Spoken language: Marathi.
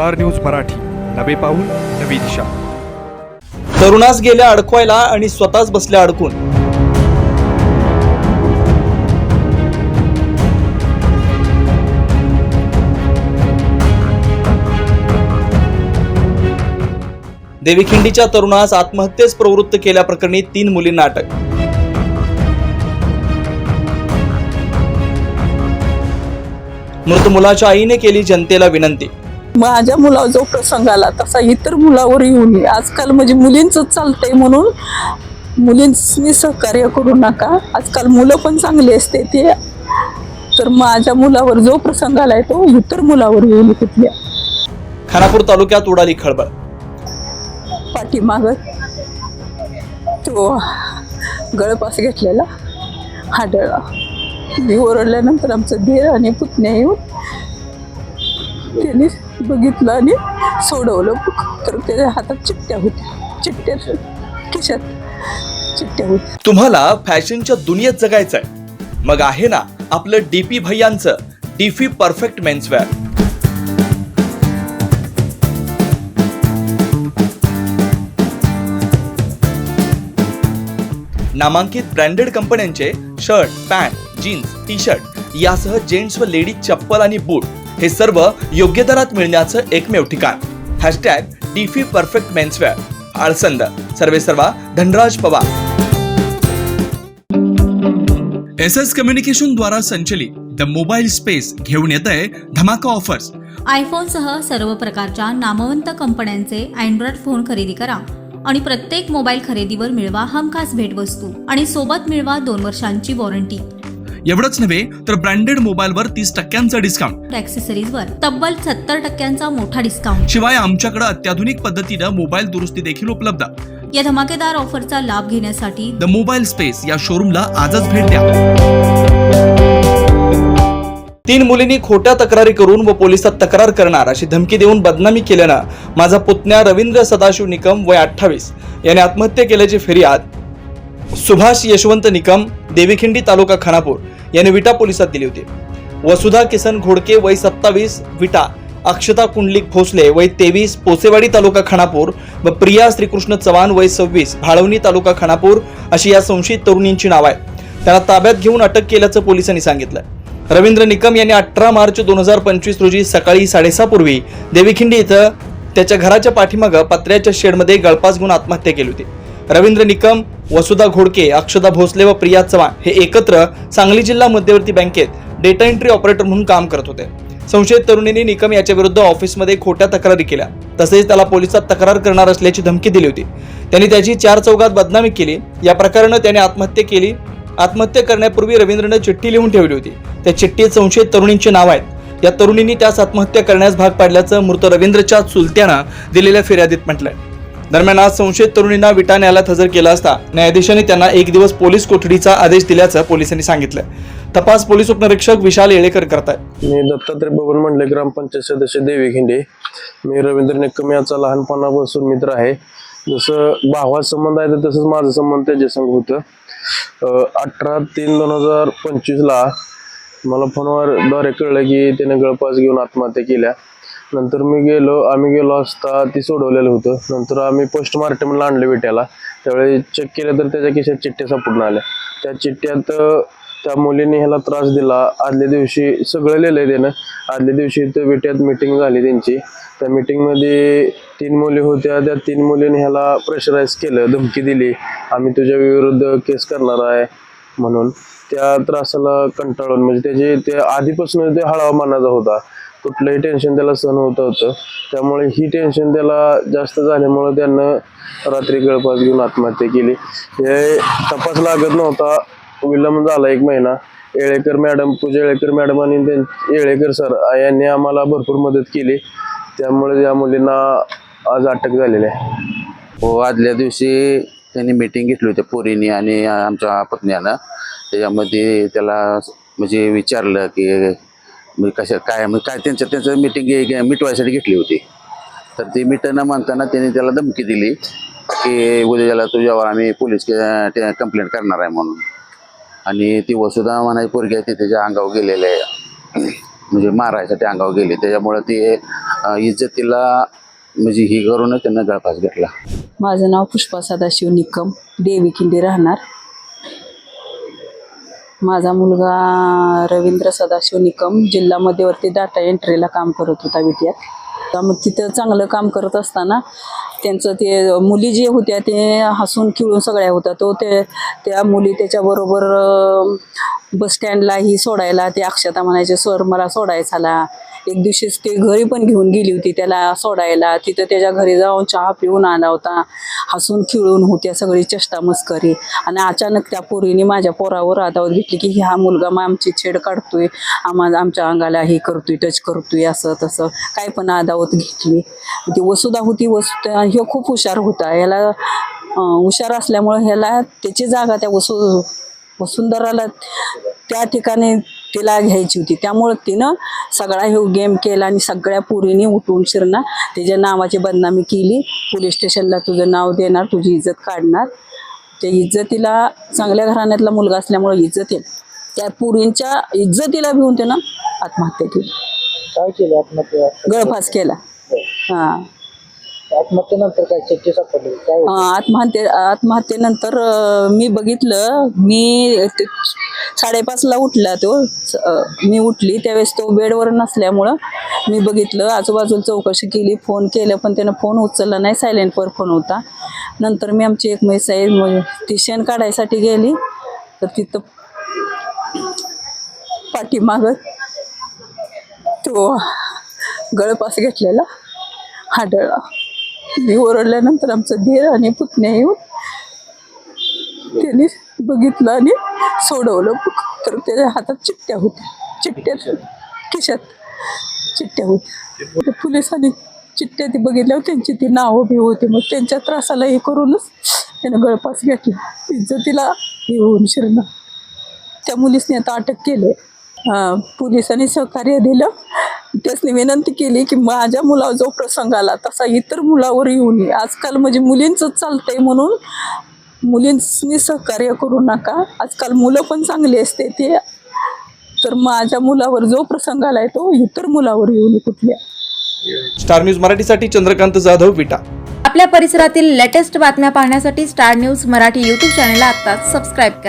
Star news Marathi. नवे पाऊल नवी दिशा. तरुणास गेल्या अडकवायला आणि स्वतःच बसल्या अडकून. देवीखिंडीच्या तरुणास आत्महत्येस प्रवृत्त केल्याप्रकरणी तीन मुलींना अटक मृत मुलाच्या आईने केली जनतेला विनंती. माझ्या मुलावर जो प्रसंग आला तसा इतर मुलावर येऊ नये आजकाल म्हणजे मुलींचं चालतंय म्हणून मुलींनी सहकार्य करू नका. आजकाल मुलं पण चांगली असते ते. तर माझ्या मुलावर जो प्रसंग आलाय तो इतर मुलावर येऊ नये कुठल्या खानापूर तालुक्यात उडाली खळबळ. पाठीमाग तो गळपास घेतलेला हाडळा. मी ओरडल्यानंतर आमचं धीर आणि पुतण्या येऊन त्याने बघितलं आणि सोडवलं तर त्याच्या हातात चिठ्ठ्या होत्या. चिट्ट्या खिशात. चिट्ट्या होत्या. तुम्हाला फॅशनच्या दुनियेत जगायचंय. मग आहे ना आपलं डीपी भैयांचं डीफी परफेक्ट मेन्सवेअर नामांकित ब्रँडेड कंपन्यांचे shirt pant jeans T shirt यासह जेंट्स व लेडीज चप्पल आणि बूट हे सर्व योग्य दरात मिळण्याचं एकमेव ठिकाण. Hashtag DP perfect menswear. Alsand. सर्वे सर्वा Dhanraj Pawar. S S communication द्वारा संचलित द मोबाईल स्पेस घेऊन येत आहे धमाका ऑफर्स. आयफोनसह सर्व प्रकारच्या नामवंत कंपन्यांचे अँड्रॉइड फोन खरेदी करा आणि प्रत्येक मोबाईल खरेदीवर मिळवा हमखास भेटवस्तू आणि सोबत मिळवा दोन वर्षांची वॉरंटी. एवढंच नव्हे तर ब्रँडेड मोबाईलवर तीस टक्क्यांचा डिस्काउंट ॲक्सेसरीजवर तब्बल सत्तर टक्क्यांचा मोठा डिस्काउंट शिवाय आमच्याकडे अत्याधुनिक पद्धतीनं मोबाईल दुरुस्ती देखील उपलब्ध. या धमाकेदार ऑफरचा लाभ घेण्यासाठी द मोबाईल स्पेस या शोरूमला आजच भेट द्या. तीन मुलींनी खोट्या तक्रारी करून व पोलिसात तक्रार करणार अशी धमकी देऊन बदनामी केल्यानं माझा पुतण्या रवींद्र सदाशिव निकम वय अठ्ठावीस. याने आत्महत्या केल्याची फिर्याद सुभाष यशवंत निकम देवीखिंडी तालुका खानापूर यांनी विटा पोलिसात दिली होती. वसुधा किसन घोडके वय सत्तावीस विटा अक्षता कुंडलिक भोसले वय तेवीस पोसेवाडी तालुका खानापूर व प्रिया श्रीकृष्ण चव्हाण वय सव्वीस भाळवणी तालुका खानापूर अशी या संशयित तरुणींची नाव आहेत. त्यांना ताब्यात घेऊन अटक केल्याचं पोलिसांनी सांगितलं. रवींद्र निकम यांनी अठरा मार्च दोन हजार पंचवीस रोजी सकाळी साडेसहा पूर्वी देवीखिंडी इथं त्याच्या घराच्या पाठीमागं पत्र्याच्या शेडमध्ये गळपास घेऊन आत्महत्या केली होती. रवींद्र निकम वसुधा घोडके अक्षदा भोसले व प्रिया चव्हाण हे एकत्र सांगली जिल्हा मध्यवर्ती बँकेत डेटा एंट्री ऑपरेटर म्हणून काम करत होते. संशयित तरुणीने निकम याच्या विरुद्ध ऑफिसमध्ये खोट्या तक्रारी केल्या. तसेच त्याला पोलिसात तक्रार करणार असल्याची धमकी दिली होती. त्यांनी त्याची चार चौघात बदनामी केली. या प्रकारानं त्याने आत्महत्या केली. आत्महत्या करण्यापूर्वी रवींद्रनं चिठ्ठी लिहून ठेवली होती. त्या चिठ्ठीत संशयित तरुणींची नाव आहेत. या तरुणींनी त्यास आत्महत्या करण्यास भाग पाडल्याचं मृत रवींद्रच्या चुलत्यानं दिलेल्या फिर्यादीत म्हटलंय. दरम्यान आज संशयित तरुणींना विटा न्यायालयात हजर केला असता न्यायाधीशांनी त्यांना एक दिवस पोलीस कोठडीचा आदेश दिल्याचं पोलिसांनी सांगितलं. तपास पोलीस उपनिरीक्षक विशाल येळेकर करताय मी दत्तात्रय बबन म्हणले ग्रामपंचायत सदस्य देवी घेंडे मी रवींद्र निकम याचा लहानपणापासून मित्र आहे. जसं भावा संबंध आहे तर तसंच माझं संबंध त्याच्या संग होतं अठरा तीन दोन हजार पंचवीसला मला फोनवर द्वारे कळलं की त्याने गळपास घेऊन आत्महत्या केल्या. नंतर मी गेलो आम्ही गेलो असता ती सोडवलेलं होतं. नंतर आम्ही पोस्टमार्टमला आणलं विट्याला. त्यावेळी चेक केलं तर त्याच्या खिशात चिठ्ठ्या सापडून आल्या. त्या चिठ्ठ्यात त्या मुलीने ह्याला त्रास दिला. आदल्या दिवशी सगळं लिहिलंय त्यानं. आदल्या दिवशी इथं विट्यात मिटिंग झाली त्यांची. त्या मीटिंगमध्ये तीन मुली होत्या. त्या तीन मुलीने ह्याला प्रेशराईज केलं धमकी दिली. आम्ही तुझ्या विरुद्ध केस करणार आहे म्हणून. त्या त्रासाला कंटाळून म्हणजे त्याचे ते आधीपासून ते हळवा मानाचा होता. कुठलंही टेन्शन त्याला सहन होत होतं. त्यामुळे ही टेन्शन त्याला जास्त झाल्यामुळे त्यानं रात्री गळपास घेऊन आत्महत्या केली. हे तपास लागत नव्हता. विलंब झाला एक महिना. येळेकर मॅडम पूजा येळेकर मॅडम आणि त्यां- येळेकर सर यांनी आम्हाला भरपूर मदत केली. त्यामुळे या मुलींना आज अटक झालेली आहे. हो आदल्या दिवशी त्यांनी मीटिंग घेतली होती पोरीनी आणि आमच्या पत्न्यानं त्याच्यामध्ये त्याला म्हणजे विचारलं की म्हणजे कशा काय म्हणजे काय त्यांचं त्यांचं मीटिंग मिटवायसाठी घेतली होती. तर ती मिटणं म्हणताना त्यांनी त्याला धमकी दिली की उद्याला तुझ्यावर आम्ही पोलीस कंप्लेंट करणार आहे म्हणून. आणि ती वसुधा म्हणायची पोरगी आहे ती त्याच्या अंगावर गेलेले आहे. म्हणजे मारायसाठी अंगावर गेली. त्याच्यामुळे ती इज्जतीला म्हणजे ही करून त्यांना गळफास घेतला. माझं नाव पुष्पा सदाशिव निकम. देवी किंडी राहणार. माझा मुलगा रवींद्र सदाशिव निकम जिल्हा मध्यवर्ती डाटा एंट्रीला काम करत होता विट्यात. मग तिथं चांगलं काम करत असताना त्यांचं ते मुली जे होत्या ते हसून खिळून सगळ्या होत्या. तो ते त्या मुली त्याच्याबरोबर बसस्टँडलाही बस स्टँडलाही सोडायला ते अक्षता म्हणायचे सर मला सोडायचा आला एक दिवशीच ते घरी पण घेऊन गेली होती त्याला सोडायला. तिथं त्याच्या घरी जाऊन चहा पिऊन आला होता. हसून खिळून होत्या सगळी चष्टामस्करी आणि अचानक त्या पोरीने माझ्या पोरावर आदावत घेतली की हा मुलगा मग आमची छेड काढतोय. आम्हाला आमच्या अंगाला हे करतोय टच करतोय असं तसं. काय पण आदावत घेतली. ती वसुधा होती वसुधा ह्यो खूप हुशार होता. याला हुशार असल्यामुळं ह्याला त्याची जागा त्या वसु वसुंधराला त्या ठिकाणी तिला घ्यायची होती. त्यामुळं तिनं सगळा हे गेम केला आणि सगळ्या पोरीने उठून शिरणार. त्याच्या नावाची बदनामी केली. पोलीस स्टेशनला तुझं नाव देणार तुझी इज्जत काढणार. त्या इज्जतीला चांगल्या घराण्यातला मुलगा असल्यामुळं इज्जत येईल. त्या पोरींच्या इज्जतीला भिवून त्यानं आत्महत्या केली. काय केलं आत्महत्या? गळफास केला. हां. आत्महत्येनंतर काय चिठ्ठी सापडली काय आत्महत्ये आत्महत्येनंतर अं, मी बघितलं मी ते साडेपाचला उठला तो. स- अं, मी उठली त्यावेळेस तो बेडवर नसल्यामुळं मी बघितलं आजूबाजूला चौकशी केली फोन केलं पण त्यानं फोन उचलला नाही सायलेंटवर फोन होता. नंतर मी आमची एक मैस आहे मग ती शेण काढायसाठी गेली तर तिथं पाठीमागं तो गळपास घेतलेला आढळला मी ओरडल्यानंतर आमचं धीर आणि पुतण्या येऊन त्याने बघितलं आणि सोडवलं तर त्याच्या हातात चिठ्ठ्या होत्या. चिठ्ठ्या खिशात चिठ्ठ्या होत्या. पोलिसांनी चिठ्ठ्या ती बघितल्यावर त्यांची ती नावं बी होती. मग त्यांच्या त्रासाला हे करूनच त्यानं गळपास घेतला. तिला हे होऊन शिरणं त्या मुलीसने आता अटक केले. पोलिसांनी सहकार्य दिलं. त्यासनी विनंती केली की माझ्या मुलावर जो प्रसंग आला तसा इतर मुलावर येऊ नये. आजकाल म्हणजे मुलींचंच चालतंय म्हणून मुलींनी सहकार्य करू नका. आजकाल मुलं पण चांगली असते ते. तर माझ्या मुलावर जो प्रसंग आलाय तो इतर मुलावर येऊ नये कुठल्या. स्टार न्यूज मराठीसाठी चंद्रकांत जाधव विटा. आपल्या परिसरातील लेटेस्ट बातम्या पाहण्यासाठी स्टार न्यूज मराठी यूट्यूब चॅनलला आत्ताच सबस्क्राईब करा.